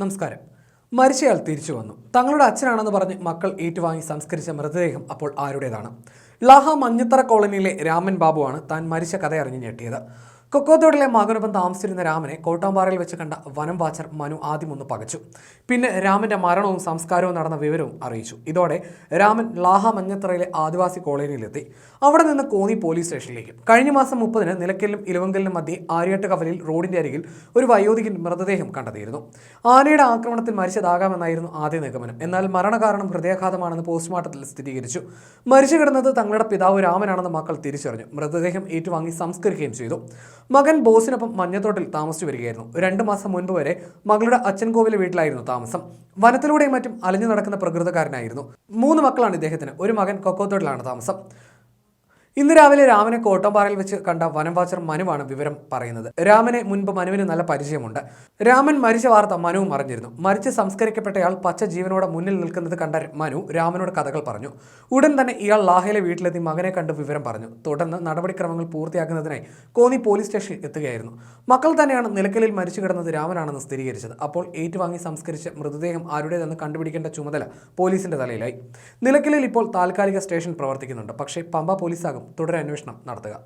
നമസ്കാരം. മരിച്ചയാൾ തിരിച്ചു വന്നു. തങ്ങളുടെ അച്ഛനാണെന്ന് പറഞ്ഞ് മക്കൾ ഏറ്റുവാങ്ങി സംസ്കരിച്ച മൃതദേഹം അപ്പോൾ ആരുടേതാണ്? ലാഹ മഞ്ഞത്തറ കോളനിയിലെ രാമൻ ബാബുവാണ് താൻ മരിച്ച കഥ അറിഞ്ഞ് ഞെട്ടിയത്. കൊക്കോത്തോടിലെ മകനൊപ്പം താമസിച്ചിരുന്ന രാമനെ കോട്ടാമ്പാറയിൽ വെച്ച് കണ്ട വനം വാച്ചർ മനു ആദ്യം ഒന്ന് പകച്ചു. പിന്നെ രാമന്റെ മരണവും സംസ്കാരവും നടന്ന വിവരവും അറിയിച്ചു. ഇതോടെ രാമൻ ലാഹ മഞ്ഞത്തറയിലെ ആദിവാസി കോളനിയിലെത്തി. അവിടെ നിന്ന് കോന്നി പോലീസ് സ്റ്റേഷനിലേക്ക്. കഴിഞ്ഞ മാസം മുപ്പതിന് നിലയ്ക്കലിലും ഇലവങ്കലിനും മധ്യേ ആര്യാട്ട് കവലിൽ റോഡിന്റെ അരികിൽ ഒരു വയോധികൻ മൃതദേഹം കണ്ടെത്തിയിരുന്നു. ആനയുടെ ആക്രമണത്തിൽ മരിച്ചതാകാമെന്നായിരുന്നു ആദ്യ നിഗമനം. എന്നാൽ മരണകാരണം ഹൃദയാഘാതമാണെന്ന് പോസ്റ്റ്മോർട്ടത്തിൽ സ്ഥിരീകരിച്ചു. മരിച്ചു കിടന്നത് തങ്ങളുടെ പിതാവ് രാമനാണെന്ന് മക്കൾ തിരിച്ചറിഞ്ഞു. മൃതദേഹം ഏറ്റുവാങ്ങി സംസ്കരിക്കുകയും ചെയ്തു. മകൻ ബോസിനൊപ്പം മഞ്ഞത്തോട്ടിൽ താമസിച്ചു വരികയായിരുന്നു. രണ്ടു മാസം മുൻപ് വരെ മകളുടെ അച്ഛൻ അച്ഛൻകോവിലെ വീട്ടിലായിരുന്നു താമസം. വനത്തിലൂടെയും മറ്റും അലഞ്ഞു നടക്കുന്ന പ്രകൃതക്കാരനായിരുന്നു. മൂന്ന് മക്കളാണ് ഇദ്ദേഹത്തിന്. ഒരു മകൻ കൊക്കോത്തോട്ടിലാണ് താമസം. ഇന്ന് രാവിലെ രാമനെ കോട്ടമ്പാറയിൽ വെച്ച് കണ്ട വനം വാച്ചർ മനുവാണ് വിവരം പറയുന്നത്. രാമനെ മുൻപ് മനുവിന് നല്ല പരിചയമുണ്ട്. രാമൻ മരിച്ച വാർത്ത മനുവും അറിഞ്ഞിരുന്നു. മരിച്ച് സംസ്കരിക്കപ്പെട്ടയാൾ പച്ച ജീവനോടെ മുന്നിൽ നിൽക്കുന്നത് കണ്ട മനു രാമനോട് കഥകൾ പറഞ്ഞു. ഉടൻ തന്നെ ഇയാൾ ലാഹയിലെ വീട്ടിലെത്തി മകനെ കണ്ട് വിവരം പറഞ്ഞു. തുടർന്ന് നടപടിക്രമങ്ങൾ പൂർത്തിയാക്കുന്നതിനായി കോന്നി പോലീസ് സ്റ്റേഷനിൽ എത്തുകയായിരുന്നു. മക്കൾ തന്നെയാണ് നിലക്കലിൽ മരിച്ചു കിടന്നത് രാമനാണെന്ന് സ്ഥിരീകരിച്ചത്. അപ്പോൾ ഏറ്റുവാങ്ങി സംസ്കരിച്ച മൃതദേഹം ആരുടേതെന്ന് കണ്ടുപിടിക്കേണ്ട ചുമതല പോലീസിന്റെ തലയിലായി. നിലക്കലിൽ ഇപ്പോൾ താൽക്കാലിക സ്റ്റേഷൻ പ്രവർത്തിക്കുന്നുണ്ട്. പക്ഷേ പമ്പ പോലീസാകും തുടരന്വേഷണം നടത്തുക